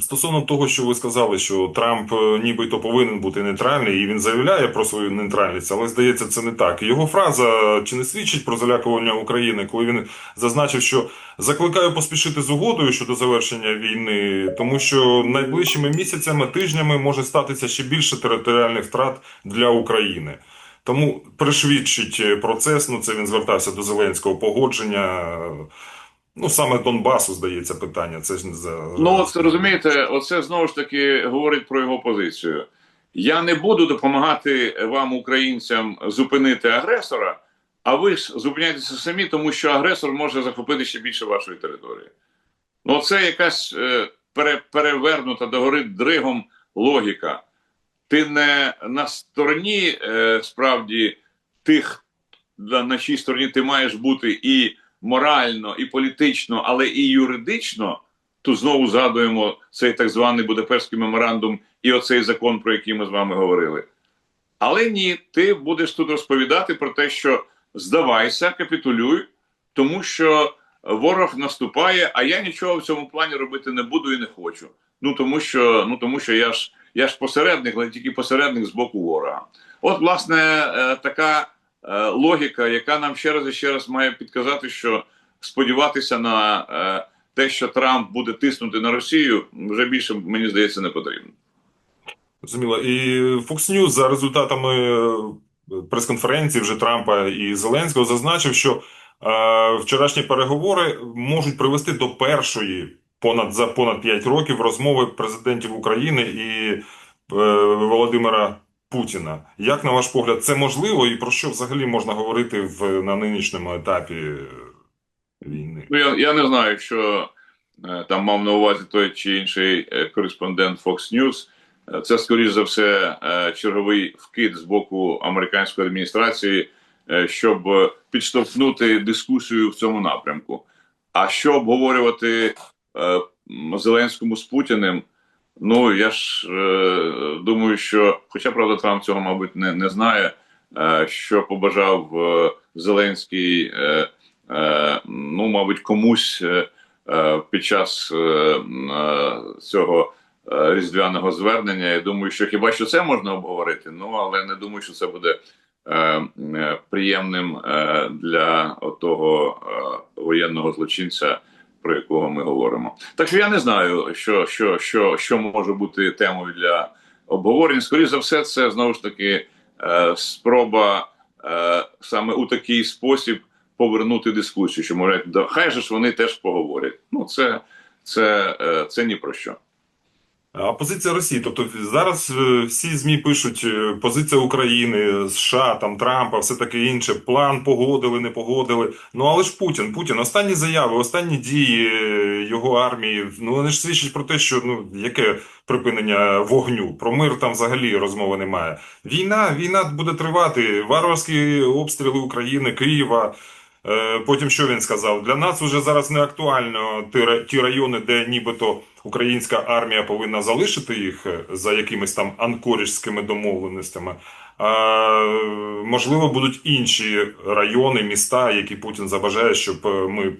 Стосовно того, що ви сказали, що Трамп е, нібито повинен бути нейтральний, і він заявляє про свою нейтральність, але здається, це не так. Його фраза чи не свідчить про залякування України, коли він зазначив, що закликаю поспішити з угодою щодо завершення війни, тому що найближчими місяцями, тижнями може статися ще більше територіальних втрат для України. Тому пришвидшить процес. Ну це він звертався до Зеленського погодження. Ну, саме Донбасу, здається, питання. Це ж не за Ну, от розумієте, оце знову ж таки говорить про його позицію. Я не буду допомагати вам, українцям, зупинити агресора, а ви ж зупиняйтеся самі, тому що агресор може захопити ще більше вашої території. Ну, це якась е, пере, перевернута догори дригом логіка. Ти не на стороні е, справді тих, на чій стороні ти маєш бути і морально, і політично, але і юридично. Тут знову згадуємо цей так званий Будапештський меморандум і оцей закон, про який ми з вами говорили. Але ні, ти будеш тут розповідати про те, що здавайся, капітулюй, тому що ворог наступає, а я нічого в цьому плані робити не буду і не хочу. Ну тому що ну тому що я ж я ж посередник, але тільки посередник з боку ворога. От, власне, е, така логіка, яка нам ще раз і ще раз має підказати, що сподіватися на е, те, що Трамп буде тиснути на Росію, вже більше мені здається не потрібно. Зрозуміло. І Fox News за результатами е, прес-конференції вже Трампа і Зеленського зазначив, що е, вчорашні переговори можуть привести до першої понад за понад 5 років розмови президентів України і е, Володимира Путіна. Як на ваш погляд, це можливо і про що взагалі можна говорити в на нинішньому етапі війни? Ну я, я не знаю, що е, там мав на увазі той чи інший е, кореспондент Fox News. Е, Це, скоріш за все, черговий вкид з боку американської адміністрації, щоб підштовхнути дискусію в цьому напрямку. А що обговорювати Зеленському з Путіним? Ну я ж е, думаю, що, хоча правда, Трамп цього, мабуть, не, не знає, е, що побажав е, Зеленський, е, е, ну, мабуть, комусь е, е, під час е, е, цього е, різдвяного звернення. Я думаю, що хіба що це можна обговорити? Ну але не думаю, що це буде е, е, приємним е, для того е, воєнного злочинця, про якого ми говоримо. Так що я не знаю, що, що, що, що може бути темою для обговорень. Скоріше за все, це знову ж таки е, спроба е, саме у такий спосіб повернути дискусію, що може, хай же ж вони теж поговорять. Ну це, це, е, це ні про що. А позиція Росії, тобто зараз е, всі ЗМІ пишуть е, позиція України, США, там Трампа, все таке інше. План погодили, не погодили. Ну але ж Путін, Путін, останні заяви, останні дії е, його армії. Ну вони ж свідчать про те, що ну яке припинення вогню. Про мир там взагалі розмови немає. Війна, війна буде тривати. Варварські обстріли України, Києва. Е, Потім що він сказав? Для нас вже зараз не актуально ті, райони, де нібито українська армія повинна залишити їх е, за якимись там анкоріжськими домовленостями. А, можливо, будуть інші райони, міста, які Путін забажає, щоб е, ми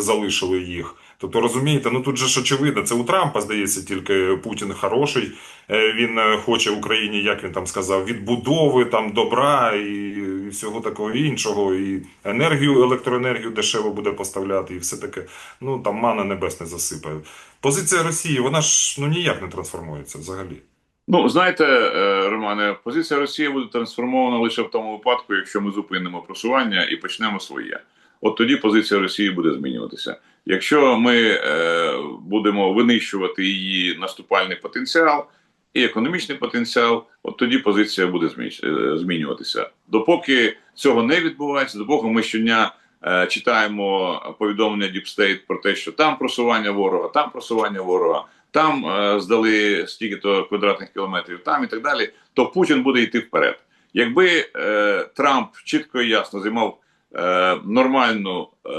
залишили їх. Тобто, розумієте, ну тут же ж очевидно, це у Трампа здається, тільки Путін хороший. Е, Він е, хоче Україні, як він там сказав, відбудови, там добра і, всього такого іншого, і енергію, електроенергію дешево буде поставляти, і все таке. Ну там мана небесне засипає. Позиція Росії, вона ж ну ніяк не трансформується взагалі. Ну, знаєте, е, Романе, позиція Росії буде трансформована лише в тому випадку, якщо ми зупинимо просування і почнемо своє. От тоді позиція Росії буде змінюватися. Якщо ми е, будемо винищувати її наступальний потенціал і економічний потенціал, от тоді позиція буде е, змінюватися. Допоки цього не відбувається, допоки ми щодня е, читаємо повідомлення State про те, що там просування ворога, там просування ворога, там е, здали стільки-то квадратних кілометрів, там і так далі, то Путін буде йти вперед. Якби е, Трамп чітко і ясно займав е, нормальну, е,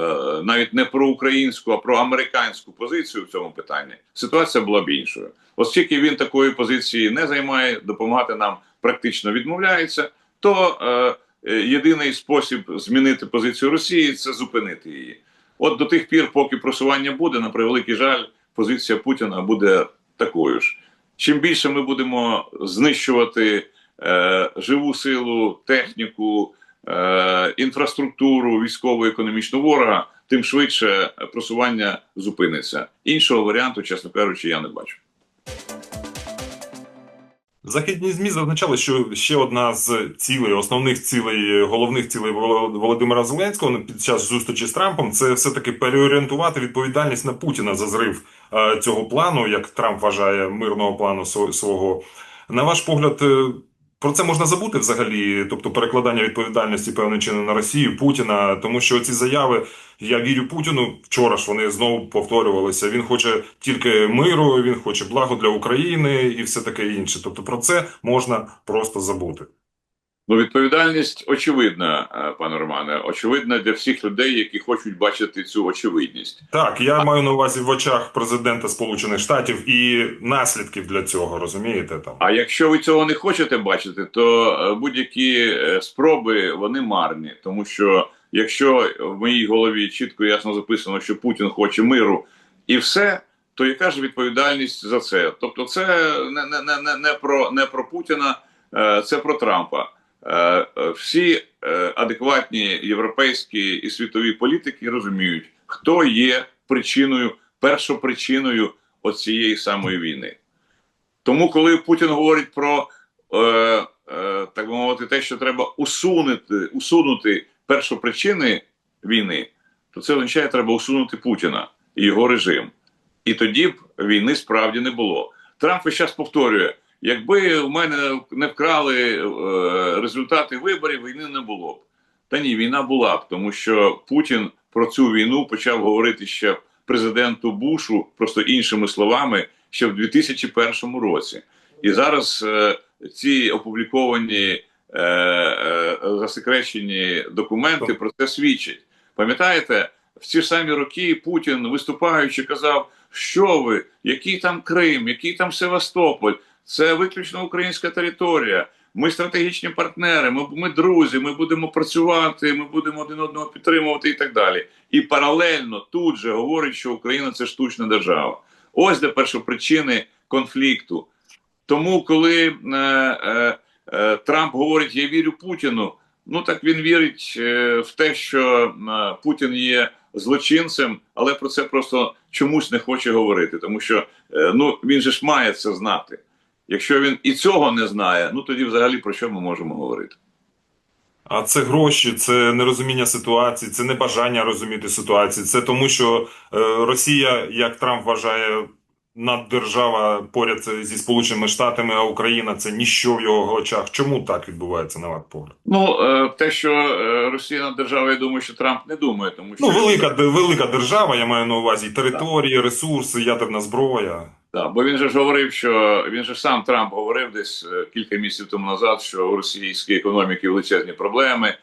навіть не про українську, а про американську позицію в цьому питанні, ситуація була б іншою. Оскільки він такої позиції не займає, допомагати нам практично відмовляється, то е, єдиний спосіб змінити позицію Росії це зупинити її. От до тих пір, поки просування буде, на превеликий жаль, позиція Путіна буде такою ж. Чим більше ми будемо знищувати е, живу силу, техніку, е, інфраструктуру військово-економічну ворога, тим швидше просування зупиниться. Іншого варіанту, чесно кажучи, я не бачу. Західні ЗМІ зазначали, що ще одна з цілей, основних цілей, головних цілей Воло- Володимира Зеленського під час зустрічі з Трампом це все-таки переорієнтувати відповідальність на Путіна за зрив е, цього плану, як Трамп вважає мирного плану сво- свого. На ваш погляд, е, про це можна забути взагалі, тобто перекладання відповідальності певним чином на Росію, Путіна, тому що ці заяви я вірю Путіну. Вчора ж вони знову повторювалися. Він хоче тільки миру, він хоче благо для України і все таке інше. Тобто про це можна просто забути. Ну, відповідальність очевидна, е, пане Романе, очевидна для всіх людей, які хочуть бачити цю очевидність. Так, я маю на увазі в очах президента Сполучених Штатів і наслідків для цього, розумієте там. А якщо ви цього не хочете бачити, то е, будь-які е, спроби вони марні, тому що якщо в моїй голові чітко і ясно записано, що Путін хоче миру і все, то яка ж відповідальність за це? Тобто, це не, не, не, не, про не про Путіна, це про Трампа. Е, е, Всі е, адекватні європейські і світові політики розуміють, хто є причиною, першопричиною оцієї самої війни. Тому, коли Путін говорить про так би мовити, те, що треба усунути, усунути першопричини війни, то це означає, треба усунути Путіна і його режим. І тоді б війни справді не було. Трамп весь час повторює: якби у мене не вкрали е, результати виборів, війни не було б. Та ні, війна була б, тому що Путін про цю війну почав говорити ще президенту Бушу, просто іншими словами, ще в 2001 році. І зараз е, ці опубліковані е, е, засекречені документи про це свідчать. Пам'ятаєте, в ці самі роки Путін, виступаючи, казав, що ви, який там Крим, який там Севастополь, це виключно українська територія. Ми стратегічні партнери, ми, ми друзі, ми будемо працювати, ми будемо один одного підтримувати і так далі. І паралельно тут же говорить, що Україна це штучна держава. Ось де першопричини конфлікту. Тому, коли е, е, е, Трамп говорить, я вірю Путіну, ну так він вірить е, в те, що е, Путін є злочинцем, але про це просто чомусь не хоче говорити, тому що е, ну він же ж має це знати. Якщо він і цього не знає, ну тоді взагалі про що ми можемо говорити? А це гроші, це нерозуміння ситуації, це небажання розуміти ситуацію. Це тому, що е, Росія, як Трамп вважає, наддержава поряд зі Сполученими Штатами, а Україна це ніщо в його очах. Чому так відбувається на ваш погляд? Ну е, те, що е, Росія на держава, я думаю, що Трамп не думає, тому що Ну, велика велика держава, я маю на увазі і території, ресурси, ядерна зброя. Так, бо він же ж говорив, що він же ж сам Трамп говорив десь е, кілька місяців тому назад, що у російській економіки величезні проблеми.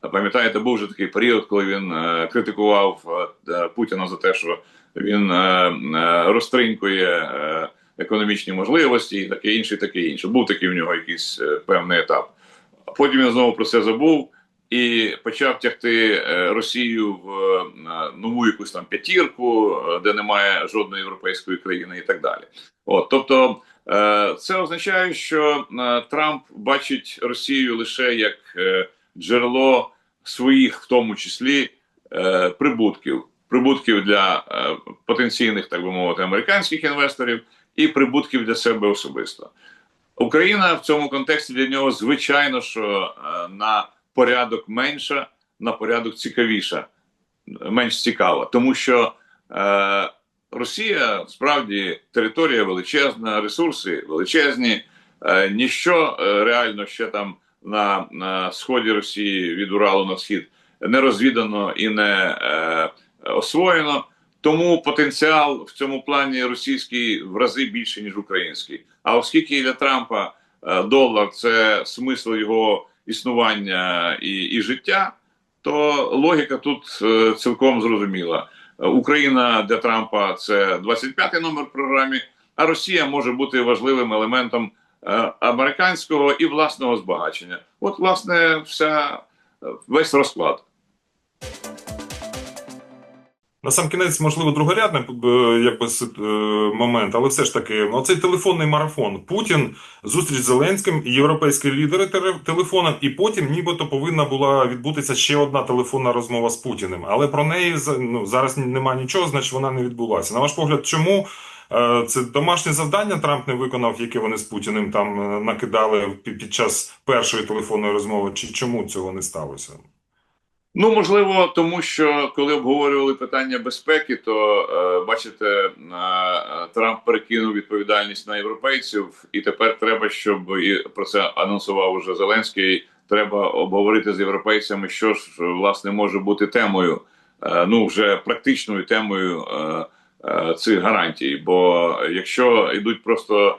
Пам'ятаєте, був вже такий період, коли він е, критикував е, е, Путіна за те, що він е, е, розтринькує е, економічні можливості, і таке інше, таке інше. Був такий в нього якийсь е, певний етап. Потім він знову про це забув і почав тягти е, Росію в е, нову якусь там п'ятірку, е, де немає жодної європейської країни, і так далі. От, тобто, це означає, що Трамп бачить Росію лише як джерело своїх, в тому числі, прибутків, прибутків для потенційних, так би мовити, американських інвесторів і прибутків для себе особисто. Україна в цьому контексті для нього, звичайно, що на порядок менша, на порядок цікавіша, менш цікава, тому що е, Росія справді територія величезна, ресурси величезні, е, ніщо е, реально ще там на, на сході Росії від Уралу на схід не розвідано і не е, освоєно. Тому потенціал в цьому плані російський в рази більше ніж український. А оскільки для Трампа е, долар це смисл його існування і, і життя, то логіка тут е, цілком зрозуміла. Україна для Трампа це 25-й номер в програмі, а Росія може бути важливим елементом е, американського і власного збагачення. От, власне, вся е, весь розклад. На сам кінець, можливо, другорядний е, якби, е, момент, але все ж таки, оцей телефонний марафон. Путін, зустріч з Зеленським, європейські лідери теле- телефоном, і потім нібито повинна була відбутися ще одна телефонна розмова з Путіним. Але про неї ну, зараз немає нічого, значить вона не відбулася. На ваш погляд, чому е, це домашнє завдання Трамп не виконав, яке вони з Путіним там накидали під час першої телефонної розмови, чи чому цього не сталося? Ну, можливо, тому що коли обговорювали питання безпеки, то е, бачите, е, Трамп перекинув відповідальність на європейців, і тепер треба, щоб і про це анонсував уже Зеленський. Треба обговорити з європейцями, що ж власне може бути темою, е, ну вже практичною темою цих гарантій. Бо якщо йдуть просто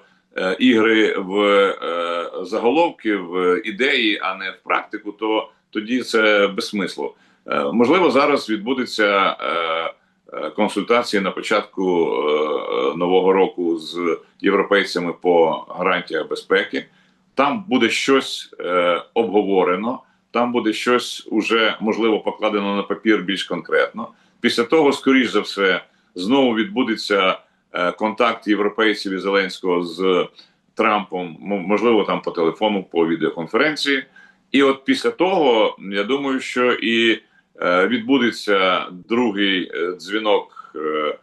ігри в заголовки, в ідеї, а не в практику, то тоді це безсмисло. Е, Можливо, зараз відбудеться е, е, консультації на початку нового року з європейцями по гарантіях безпеки. Там буде щось обговорено, там буде щось уже можливо покладено на папір більш конкретно. Після того, скоріш за все, знову відбудеться контакт європейців і Зеленського з Трампом, можливо, там по телефону, по відеоконференції. І от після того, я думаю, що і е, відбудеться другий е, дзвінок е,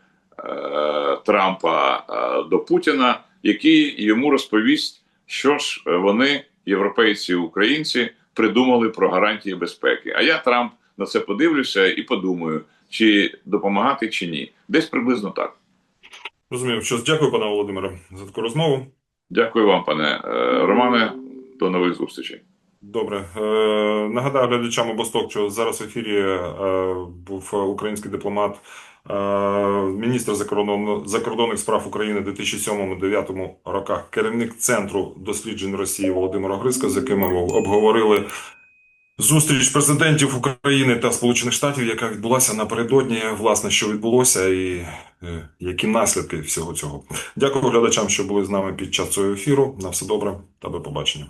Трампа до Путіна, який йому розповість, що ж вони, європейці і українці, придумали про гарантії безпеки. А я Трамп на це подивлюся і подумаю, чи допомагати, чи ні. Десь приблизно так. Розумію, що дякую, пане Володимире, за таку розмову. Дякую вам, пане Романе. До нових зустрічей. Добре. Е, нагадаю глядачам обосток, що зараз в ефірі е, був український дипломат, е, міністр закордонно- закордонних справ України в 2007-2009 роках, керівник Центру досліджень Росії Володимир Огризко, з яким ми обговорили зустріч президентів України та Сполучених Штатів, яка відбулася напередодні, власне, що відбулося і які наслідки всього цього. Дякую глядачам, що були з нами під час цього ефіру. На все добре та до побачення.